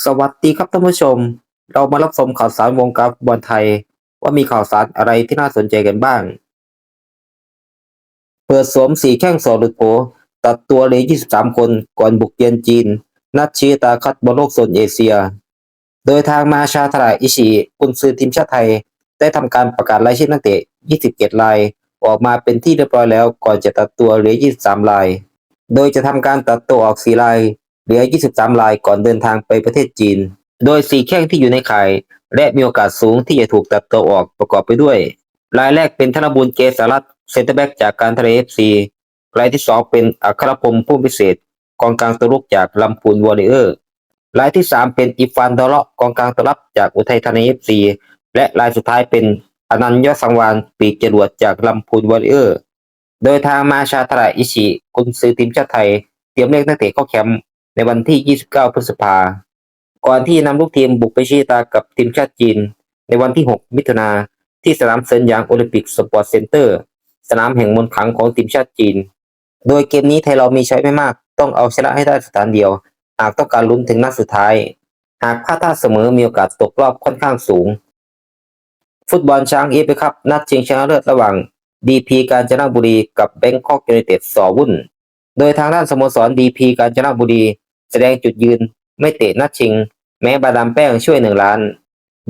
สวัสดีครับท่านผู้ชม เรามารับชมข่าวสารวงการฟุตบอลไทย ว่ามีข่าวสารอะไรที่น่าสนใจกันบ้าง เปิดสวมสีแข้งสอหรุโกตัดตัวเลย 23 คนก่อนบุกเยือนจีน นัดชี้ตาคัดบอลโลกโซนเอเชีย โดยทางมาชาทราอิชิกุนซือทีมชาติไทย ได้ทำการประกาศรายชื่อนักเตะ 27 ราย ออกมาเป็นที่เรียบร้อยแล้วก่อนจะตัดตัวเหลือ 23 ราย โดยจะทำการตัดตัวออก4ราย เหลือ 23 รายก่อนเดินทางไปประเทศจีน โดย 4 แข้งที่อยู่ในข่าย และมีโอกาสสูงที่จะถูกตัดตัวออกประกอบไปด้วย รายแรกเป็นธนบุญเกษรัตเซนเตอร์แบ็กจากการทะเลเอฟซีรายที่ 2 เป็นอัครพงศ์ผู้พิเศษกองกลางตัวรุกจากลำพูนวอริเออร์รายที่ 3 เป็นอิฟานดอเลาะกองกลางตัวรับจากอุทัยธานีเอฟซีและรายสุดท้ายเป็นอนันต์ยอดสังวานปีกจรวดจากลำพูนวอริเออร์ โดยทางมาชาทราอิชิกุนซือทีมชาติไทย เตรียมเรียกนักเตะเข้าแคมป์ ในวันที่ 29 พฤษภา ก่อนที่นำลูกทีมบุกไปชี้ตากับทีมชาติจีน ในวันที่ 6 มิถุนาที่สนามเซินหยางโอลิมปิกสปอร์ตเซ็นเตอร์ สนามแห่งมนขังของทีมชาติจีน โดยเกมนี้ไทยเรามีใช้ไม่มาก ต้องเอาชนะให้ได้สถานเดียว หากต้องการลุ้นถึงนัดสุดท้าย หากพลาดท่าเสมอมีโอกาสตกรอบค่อนข้างสูง ฟุตบอลช้างเอฟครับนัดชิงชนะเลิศระหว่างดีพีกาญจนบุรีกับแบงคอกยูไนเต็ดสอวุ่น โดยทางด้านสโมสรดีพีกาญจนบุรี แสดงจุดยืนไม่เตะนัดชิง แม้บาดามแป้งช่วยหนึ่งล้าน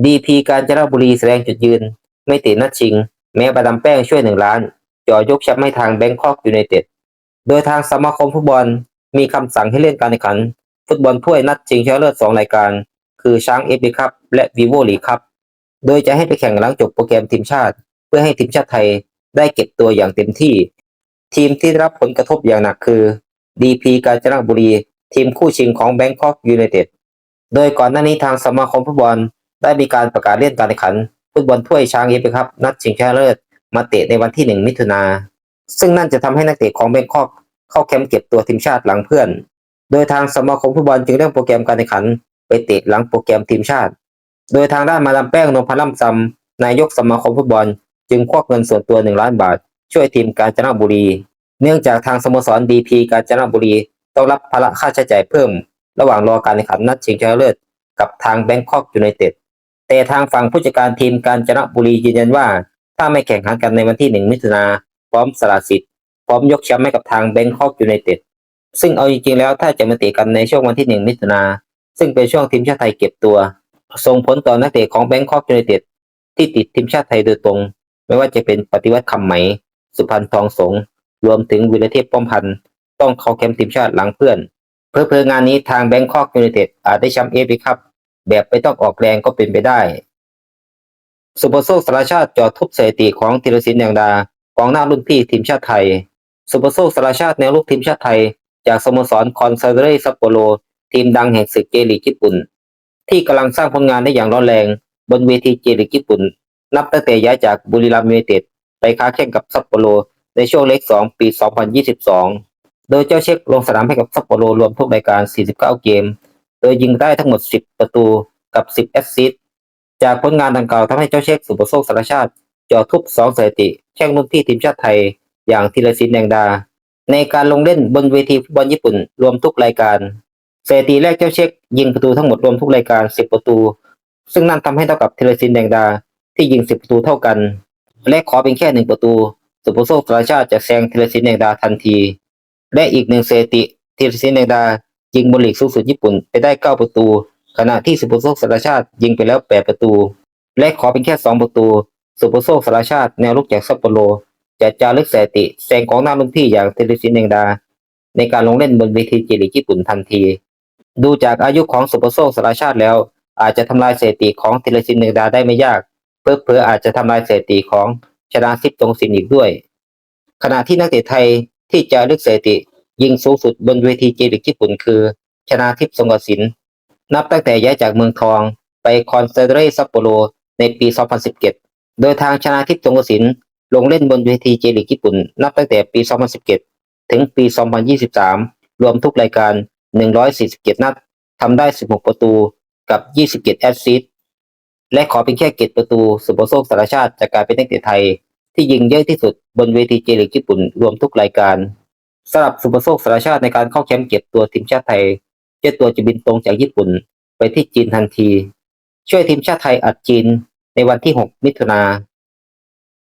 ดีพีกาญจนบุรีแสดงจุดยืน ไม่เตะนัดชิง แม้บาดามแป้งช่วยหนึ่งล้านจ่อยกแชมป์ให้ทางแบงคอกยูไนเต็ดโดยทางสมาคมฟุตบอลมีคำสั่งให้เล่นการแข่งขัน ฟุตบอลถ้วยนัดชิงชนะเลิศสองรายการ คือช้างเอฟบีคัพและวีโวลีคัพโดยจะให้ไปแข่งหลังจบโปรแกรมทีมชาติ เพื่อให้ทีมชาติไทยได้เก็บตัวอย่างเต็มที่ ทีมที่ได้รับผลกระทบอย่างหนักคือ DP กาญจนบุรี ทีมคู่ชิงของแบงคอกยูไนเต็ดโดยก่อนหน้านี้ทางสมาคมฟุตบอลได้มีการประกาศเล่นการแข่งขันฟุตบอลถ้วยช้างเอฟครับนัดชิงชนะเลิศมาเตะในวันที่ 1 มิถุนาซึ่งนั่นจะทำให้นักเตะของแบงคอกเข้าแคมป์เก็บตัวทีมชาติหลังเพื่อน โดยทางสมาคมฟุตบอลจึงเร่งโปรแกรมการแข่งขัน ไปเตะหลังโปรแกรมทีมชาติ โดยทางด้านมาดามแป้งนพลัมซำนายกสมาคมฟุตบอล จึงควักเงินส่วนตัว 1 ล้านบาท ช่วยทีมกาญจนบุรี เนื่องจากทางสโมสรดีพีกาญจนบุรี ต้องรับภาระค่าใช้จ่ายเพิ่ม ระหว่างรอการแข่งขันนัดชิงชนะเลิศกับทางแบงคอกยูไนเต็ดแต่ทางฝั่งผู้จัดการทีมกาญจนบุรียืนยันว่า ถ้าไม่แข่งขันกันในวันที่1มิถุนาพร้อมสละสิทธิ์พร้อมยกแชมป์ให้กับทางแบงคอกยูไนเต็ดซึ่งเอาจริงๆแล้วถ้าจะมาเตะกันในช่วงวันที่1มิถุนาซึ่งเป็นช่วงทีมชาติไทยเก็บตัวส่งผลต่อนักเตะของแบงคอกยูไนเต็ดที่ติดทีมชาติไทยโดยตรง ไม่ว่าจะเป็นปฏิวัติคำไหม สุพรรณทองสงรวมถึงวิรเทพป้อมพันธ์ ต้องเข้าแคมป์ทีมชาติหลังเพื่อน เพื่อเพองานนี้ทางแบงคอกยูไนเต็ดอาจได้แชมป์เอฟครับแบบไม่ต้องออกแรงก็เป็นไปได้ สุปโซสารชาติจอดทุบสถิติของธีรศิลป์แดงดากองหน้ารุ่นพี่ทีมชาติไทย สุปโซสารชาติแนวลูกทีมชาติไทย จากสโมสรคอนซาเดเรซัปโปโรทีมดังแห่งศึกเจลีกญี่ปุ่น ที่กำลังสร้างผลงานได้อย่างร้อนแรง บนเวทีเจลีกญี่ปุ่น นับตั้งแต่ย้ายจากบุรีรัมย์ยูไนเต็ดไปค้าแข่งกับซัปโปโรในช่วงเล็ก 2 ปี 2022 โดยเจ้าเช็คลงสนามให้กับซัปโปโรรวมทุกรายการ 49 เกม โดยยิงได้ทั้งหมด 10 ประตูกับ 10 แอสซิสต์ จากผลงานดังกล่าวทำให้เจ้าเช็คสุปโชคสารชาติจ่อทุบ 2 สถิติแข่งรุ่นพี่ทีมชาติไทย อย่างธีรศิลป์แดงดา ในการลงเล่นบนเวทีฟุตบอลญี่ปุ่นรวมทุกรายการสถิติแรกเจ้าเช็ค ยิงประตูทั้งหมดรวมทุกรายการ 10 ประตู ซึ่งนั่นทำให้เท่ากับธีรศิลป์แดงดาที่ยิง 10 ประตูเท่ากัน และขอเป็นแค่หนึ่งประตู สุปโชคสารชาติจะแซงธีรศิลป์แดงดาทันที และอีกหนึ่งสถิติธีรศิลป์แดงดายิงบนลีกสูงสุดญี่ปุ่นไปได้ 9 ประตู ขณะที่สุปโชคสารชาติยิงไปแล้ว 8 ประตู และขอเป็นแค่ 2 ประตู สุปโชคสารชาติแนวลุกจากซัปโปโรจะจารึกสถิติแซงของหน้ารุ่นพี่อย่างธีรศิลป์แดงดา ในการลงเล่นบนเวทีเจลีกญี่ปุ่นทันที ดูจากอายุของสุปโชคสารชาติแล้ว อาจจะทำลายสถิติของธีรศิลป์แดงดาได้ไม่ยาก เพื่อเพื่ออาจจะทำลายสถิติของชนะทิพย์จงศิลป์อีกด้วย ขณะที่นักเตะไทย ที่จะลึกสถิติ ยิงสูงสุดบนเวทีเจลีกญี่ปุ่นคือ ชนาทิพย์สงกสินนับตั้งแต่ย้ายจากเมืองทองไปคอนเซเดรซัปโปโรในปี 2017 โดยทางชนาทิพย์สงกสินลงเล่นบนเวทีเจลีกญี่ปุ่น นับตั้งแต่ปี 2017 ถึงปี 2023 รวมทุกรายการ 147 นัดทำได้ 16 ประตูกับ 27 แอสซิสต์และขอเป็นแค่เกตประตู สุโปโชคสารชาติจากการเป็นนักเตะไทย ที่ยิงเยอะที่สุดบนเวทีเจลิกญี่ปุ่นรวมทุกรายการสำหรับสุปโชคสารชาติในการเข้าแคมป์เก็บตัวทีมชาติไทยเจ้าตัวจะบินตรงจากญี่ปุ่นไปที่จีนทันที ช่วยทีมชาติไทยอัดจีนในวันที่ 6 มิถุนา